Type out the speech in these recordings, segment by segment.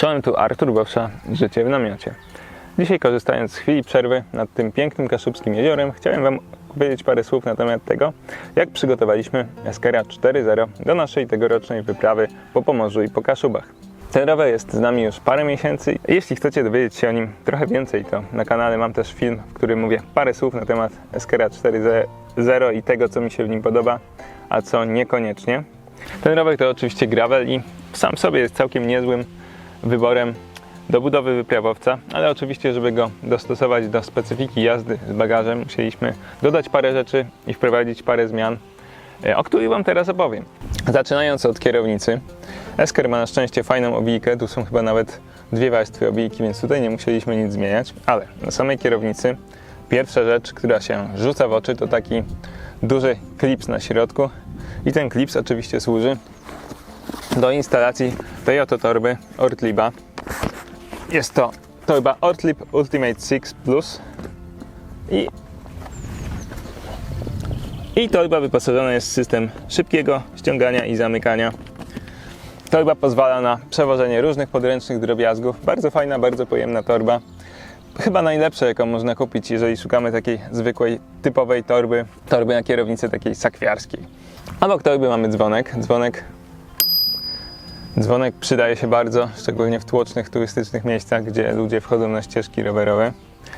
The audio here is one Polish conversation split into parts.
Czołem tu Artur Bowsza, Życie w namiocie. Dzisiaj korzystając z chwili przerwy nad tym pięknym kaszubskim jeziorem, chciałem Wam powiedzieć parę słów na temat tego, jak przygotowaliśmy Eskera 4.0 do naszej tegorocznej wyprawy po Pomorzu i po Kaszubach. Ten rower jest z nami już parę miesięcy. Jeśli chcecie dowiedzieć się o nim trochę więcej, to na kanale mam też film, w którym mówię parę słów na temat Eskera 4.0 i tego, co mi się w nim podoba, a co niekoniecznie. Ten rower to oczywiście gravel i sam sobie jest całkiem niezłym wyborem do budowy wyprawowca, ale oczywiście, żeby go dostosować do specyfiki jazdy z bagażem, musieliśmy dodać parę rzeczy i wprowadzić parę zmian, e, o których Wam teraz opowiem. Zaczynając od kierownicy. Esker ma na szczęście fajną obijkę, tu są chyba nawet dwie warstwy obijki, więc tutaj nie musieliśmy nic zmieniać, ale na samej kierownicy pierwsza rzecz, która się rzuca w oczy, to taki duży klips na środku i ten klips oczywiście służy instalacji tej oto torby Ortliba. Jest to torba Ortlib Ultimate 6 Plus i, i torba wyposażona jest w system szybkiego ściągania i zamykania. Torba pozwala na przewożenie różnych podręcznych drobiazgów. Bardzo fajna, bardzo pojemna torba. Chyba najlepsza, jaką można kupić, jeżeli szukamy takiej zwykłej, typowej torby, torby na kierownicy takiej sakwiarskiej. Obok torby mamy dzwonek. Dzwonek Dzwonek przydaje się bardzo, szczególnie w tłocznych, turystycznych miejscach, gdzie ludzie wchodzą na ścieżki rowerowe.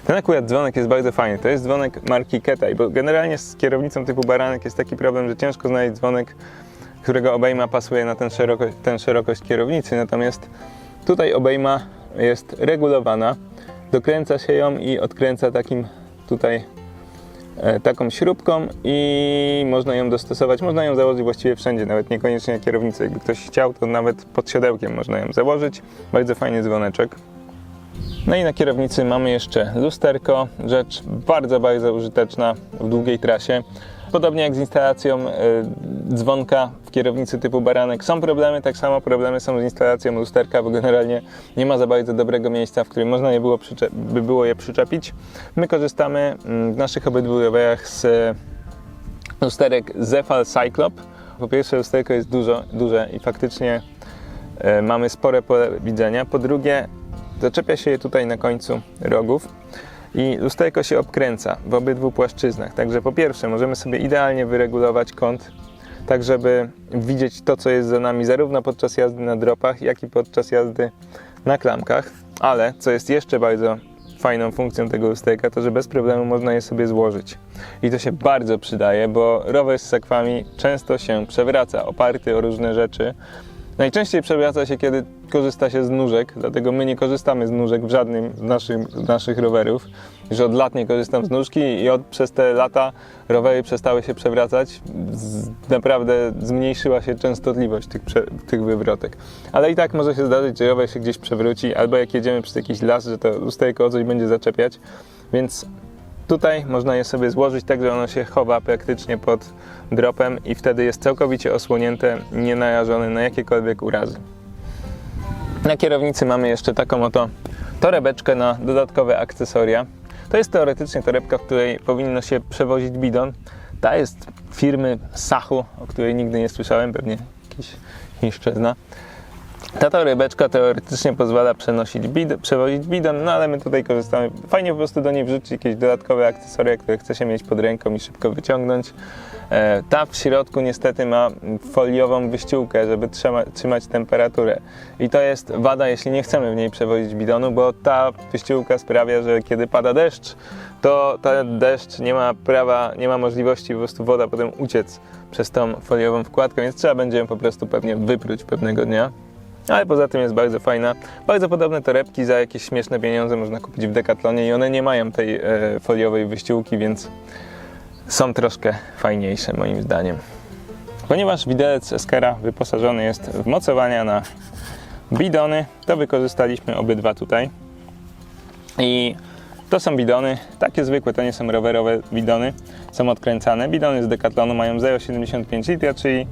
Ten akurat dzwonek jest bardzo fajny. To jest dzwonek marki Ketai, bo generalnie z kierownicą typu baranek jest taki problem, że ciężko znaleźć dzwonek, którego obejma pasuje na tę szerokość, szerokość kierownicy. Natomiast tutaj obejma jest regulowana. Dokręca się ją i odkręca takim tutaj taką śrubką i można ją dostosować, można ją założyć właściwie wszędzie, nawet niekoniecznie na kierownicę. Jakby ktoś chciał, to nawet pod siodełkiem można ją założyć. Bardzo fajny dzwoneczek. No i na kierownicy mamy jeszcze lusterko, rzecz bardzo, bardzo użyteczna w długiej trasie. Podobnie jak z instalacją e, dzwonka w kierownicy typu baranek są problemy, tak samo problemy są z instalacją lusterka, bo generalnie nie ma za bardzo dobrego miejsca, w którym można je było by było je przyczepić. My korzystamy mm, w naszych obydwu rowerach z lusterek Zefal Cyclop. Po pierwsze lusterko jest dużo, duże i faktycznie e, mamy spore pole widzenia. Po drugie zaczepia się je tutaj na końcu rogów i lusterko się obkręca w obydwu płaszczyznach. Także po pierwsze możemy sobie idealnie wyregulować kąt, tak żeby widzieć to, co jest za nami zarówno podczas jazdy na dropach, jak i podczas jazdy na klamkach. Ale co jest jeszcze bardzo fajną funkcją tego lusterka, to że bez problemu można je sobie złożyć. I to się bardzo przydaje, bo rower z sakwami często się przewraca, oparty o różne rzeczy. Najczęściej przewraca się, kiedy korzysta się z nóżek, dlatego my nie korzystamy z nóżek w żadnym z naszych, z naszych rowerów. Już od lat nie korzystam z nóżki i od, przez te lata rowery przestały się przewracać. Z, naprawdę zmniejszyła się częstotliwość tych, prze, tych wywrotek. Ale i tak może się zdarzyć, że rower się gdzieś przewróci, albo jak jedziemy przez jakiś las, że to lusterko o coś będzie zaczepiać. Więc Tutaj można je sobie złożyć tak, że ono się chowa praktycznie pod dropem i wtedy jest całkowicie osłonięte, nie narażone na jakiekolwiek urazy. Na kierownicy mamy jeszcze taką oto torebeczkę na dodatkowe akcesoria. To jest teoretycznie torebka, w której powinno się przewozić bidon. Ta jest firmy Sachu, o której nigdy nie słyszałem, pewnie jakiś chińszczyzna. Ta torebeczka teoretycznie pozwala przenosić przewozić bidon, no ale my tutaj korzystamy. Fajnie po prostu do niej wrzucić jakieś dodatkowe akcesoria, które chce się mieć pod ręką i szybko wyciągnąć. E, ta w środku niestety ma foliową wyściółkę, żeby trzyma, trzymać temperaturę. I to jest wada, jeśli nie chcemy w niej przewozić bidonu, bo ta wyściółka sprawia, że kiedy pada deszcz, to ten deszcz nie ma prawa, nie ma możliwości po prostu woda potem uciec przez tą foliową wkładkę, więc trzeba będzie ją po prostu pewnie wypróć pewnego dnia. Ale poza tym jest bardzo fajna. Bardzo podobne torebki za jakieś śmieszne pieniądze można kupić w Decathlonie i one nie mają tej e, foliowej wyściółki, więc są troszkę fajniejsze moim zdaniem. Ponieważ widelec Eskera wyposażony jest w mocowania na bidony, to wykorzystaliśmy obydwa tutaj. I to są bidony, takie zwykłe, to nie są rowerowe bidony, są odkręcane. Bidony z Decathlonu mają 0,75 litra, czyli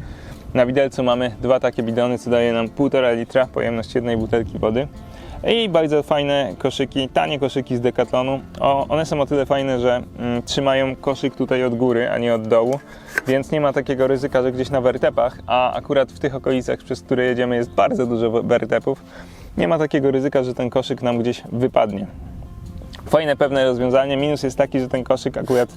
na widelcu mamy dwa takie bidony, co daje nam 1,5 litra pojemność jednej butelki wody. I bardzo fajne koszyki, tanie koszyki z Decathlonu. O, one są o tyle fajne, że mm, trzymają koszyk tutaj od góry, a nie od dołu, więc nie ma takiego ryzyka, że gdzieś na wertepach, a akurat w tych okolicach, przez które jedziemy jest bardzo dużo wertepów, nie ma takiego ryzyka, że ten koszyk nam gdzieś wypadnie. Fajne pewne rozwiązanie. Minus jest taki, że ten koszyk akurat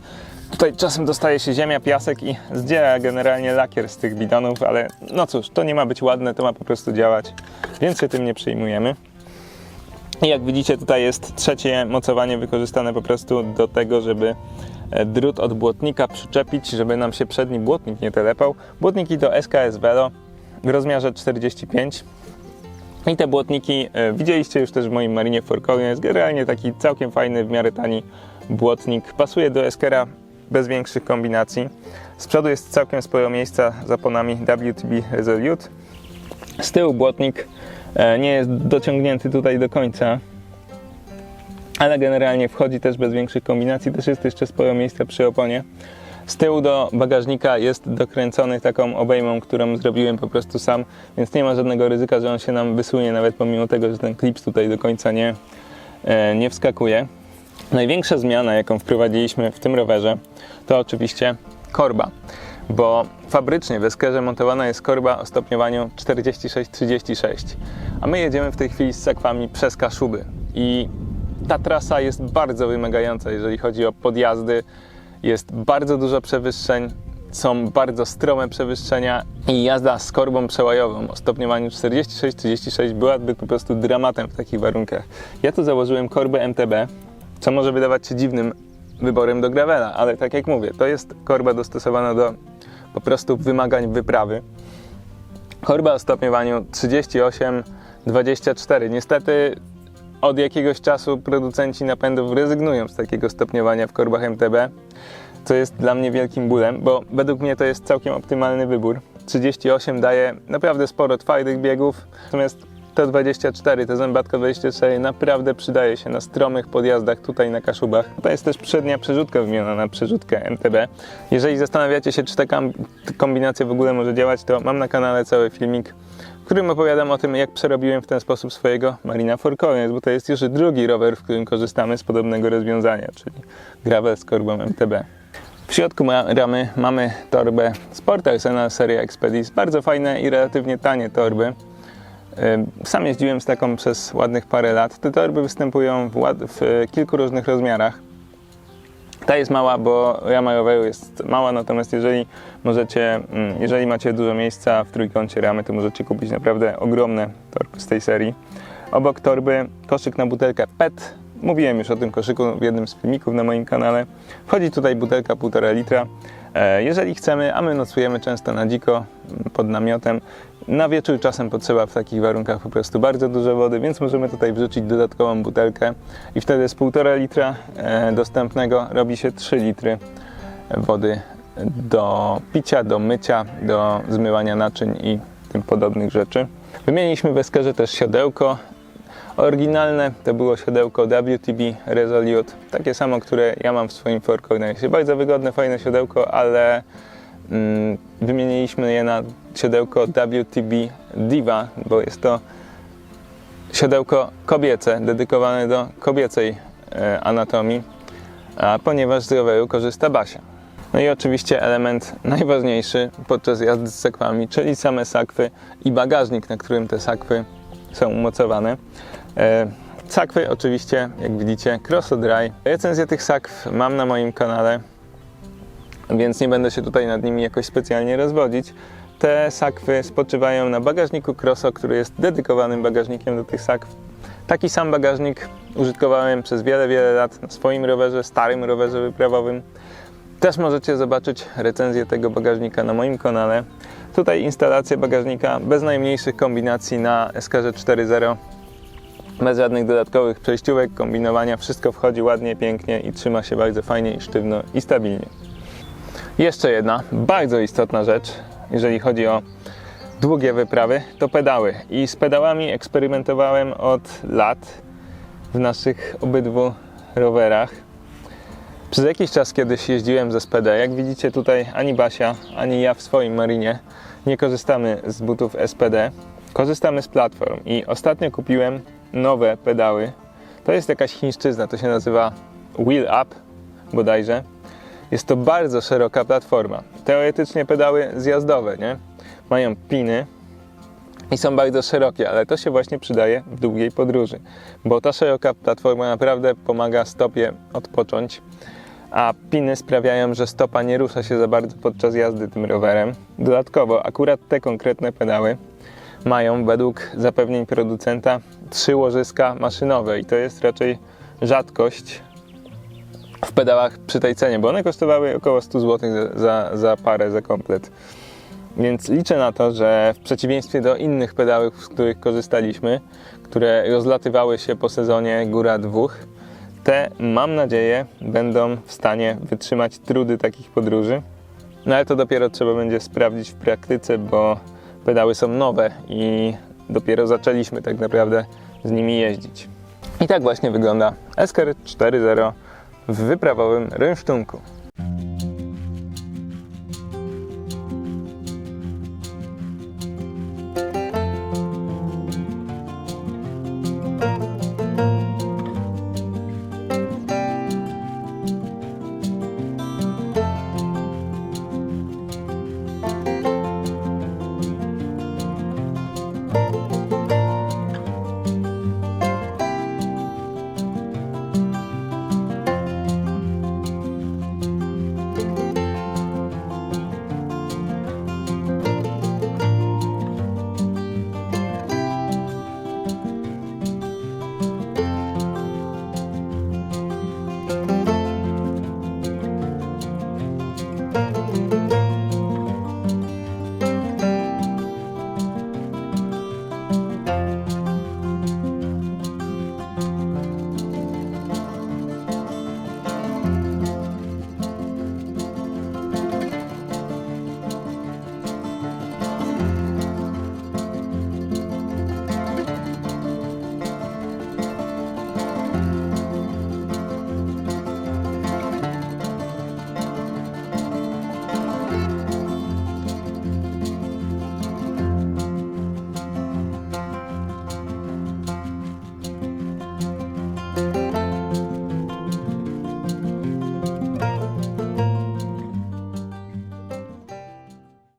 tutaj czasem dostaje się ziemia, piasek i zdziera generalnie lakier z tych bidonów, ale no cóż, to nie ma być ładne, to ma po prostu działać, więc się tym nie przejmujemy. I jak widzicie, tutaj jest trzecie mocowanie wykorzystane po prostu do tego, żeby e, drut od błotnika przyczepić, żeby nam się przedni błotnik nie telepał. Błotniki to SKS Velo w rozmiarze 45. I te błotniki e, widzieliście już też w moim Marinie Forkowie. Jest generalnie taki całkiem fajny, w miarę tani błotnik. Pasuje do Eskera bez większych kombinacji. Z przodu jest całkiem sporo miejsca z oponami WTB Resolute. Z tyłu błotnik e, nie jest dociągnięty tutaj do końca, ale generalnie wchodzi też bez większych kombinacji. Też jest jeszcze sporo miejsca przy oponie. Z tyłu do bagażnika jest dokręcony taką obejmą, którą zrobiłem po prostu sam, więc nie ma żadnego ryzyka, że on się nam wysunie, nawet pomimo tego, że ten klips tutaj do końca nie, e, nie wskakuje. Największa zmiana, jaką wprowadziliśmy w tym rowerze, to oczywiście korba, bo fabrycznie w Eskerze montowana jest korba o stopniowaniu 46-36, a my jedziemy w tej chwili z sakwami przez Kaszuby i ta trasa jest bardzo wymagająca, jeżeli chodzi o podjazdy. Jest bardzo dużo przewyższeń, są bardzo strome przewyższenia i jazda z korbą przełajową o stopniowaniu 46-36 byłaby po prostu dramatem w takich warunkach. Ja tu założyłem korbę MTB, co może wydawać się dziwnym wyborem do gravela, ale tak jak mówię, to jest korba dostosowana do po prostu wymagań wyprawy. Korba o stopniowaniu 38-24. Niestety od jakiegoś czasu producenci napędów rezygnują z takiego stopniowania w korbach MTB, co jest dla mnie wielkim bólem, bo według mnie to jest całkiem optymalny wybór. 38 daje naprawdę sporo twardych biegów, natomiast to 24, to zębatka 24 naprawdę przydaje się na stromych podjazdach tutaj na Kaszubach. To jest też przednia przerzutka wymieniona na przerzutkę MTB. Jeżeli zastanawiacie się, czy ta kombinacja w ogóle może działać, to mam na kanale cały filmik, w którym opowiadam o tym, jak przerobiłem w ten sposób swojego Marina Forkoniec, bo to jest już drugi rower, w którym korzystamy z podobnego rozwiązania, czyli gravel z korbą MTB. W środku ramy mamy torbę Sport Arsenal seria Expedis. Bardzo fajne i relatywnie tanie torby. Sam jeździłem z taką przez ładnych parę lat. Te torby występują w, w e, kilku różnych rozmiarach. Ta jest mała, bo rama roweru jest mała, natomiast jeżeli możecie, mm, jeżeli macie dużo miejsca w trójkącie ramy, to możecie kupić naprawdę ogromne torby z tej serii. Obok torby koszyk na butelkę PET. Mówiłem już o tym koszyku w jednym z filmików na moim kanale. Wchodzi tutaj butelka 1,5 litra. E, Jeżeli chcemy, a my nocujemy często na dziko m, pod namiotem, na wieczór czasem potrzeba w takich warunkach po prostu bardzo dużo wody, więc możemy tutaj wrzucić dodatkową butelkę i wtedy z 1,5 litra e, dostępnego robi się 3 litry wody do picia, do mycia, do zmywania naczyń i tym podobnych rzeczy. Wymieniliśmy w Eskerze też siodełko. Oryginalne to było siodełko WTB Resolute, takie samo, które ja mam w swoim Ford Cornersie. Bardzo wygodne, fajne siodełko, ale wymieniliśmy je na siodełko WTB Diva, bo jest to siodełko kobiece, dedykowane do kobiecej e, anatomii, a ponieważ z roweru korzysta Basia. No i oczywiście element najważniejszy podczas jazdy z sakwami, czyli same sakwy i bagażnik, na którym te sakwy są umocowane. E, sakwy oczywiście, jak widzicie, Cross Dry. Recenzję tych sakw mam na moim kanale, więc nie będę się tutaj nad nimi jakoś specjalnie rozwodzić. Te sakwy spoczywają na bagażniku Crosso, który jest dedykowanym bagażnikiem do tych sakw. Taki sam bagażnik użytkowałem przez wiele, wiele lat na swoim rowerze, starym rowerze wyprawowym. Też możecie zobaczyć recenzję tego bagażnika na moim kanale. Tutaj instalacja bagażnika bez najmniejszych kombinacji na Eskarze 4.0. Bez żadnych dodatkowych przejściówek, kombinowania. Wszystko wchodzi ładnie, pięknie i trzyma się bardzo fajnie i sztywno i stabilnie. Jeszcze jedna bardzo istotna rzecz, jeżeli chodzi o długie wyprawy, to pedały. I z pedałami eksperymentowałem od lat w naszych obydwu rowerach. Przez jakiś czas kiedyś jeździłem ze SPD. Jak widzicie tutaj ani Basia, ani ja w swoim marinie nie korzystamy z butów SPD. Korzystamy z platform i ostatnio kupiłem nowe pedały. To jest jakaś chińszczyzna, to się nazywa Wheel Up bodajże. Jest to bardzo szeroka platforma. Teoretycznie pedały zjazdowe, nie? Mają piny, i są bardzo szerokie, ale to się właśnie przydaje w długiej podróży, bo ta szeroka platforma naprawdę pomaga stopie odpocząć, a piny sprawiają, że stopa nie rusza się za bardzo podczas jazdy tym rowerem. Dodatkowo, akurat te konkretne pedały mają według zapewnień producenta trzy łożyska maszynowe i to jest raczej rzadkość w pedałach przy tej cenie, bo one kosztowały około 100 zł za, za, parę, za komplet. Więc liczę na to, że w przeciwieństwie do innych pedałów, z których korzystaliśmy, które rozlatywały się po sezonie góra dwóch, te mam nadzieję będą w stanie wytrzymać trudy takich podróży. No ale to dopiero trzeba będzie sprawdzić w praktyce, bo pedały są nowe i dopiero zaczęliśmy tak naprawdę z nimi jeździć. I tak właśnie wygląda Esker 4.0 w wyprawowym rynsztunku.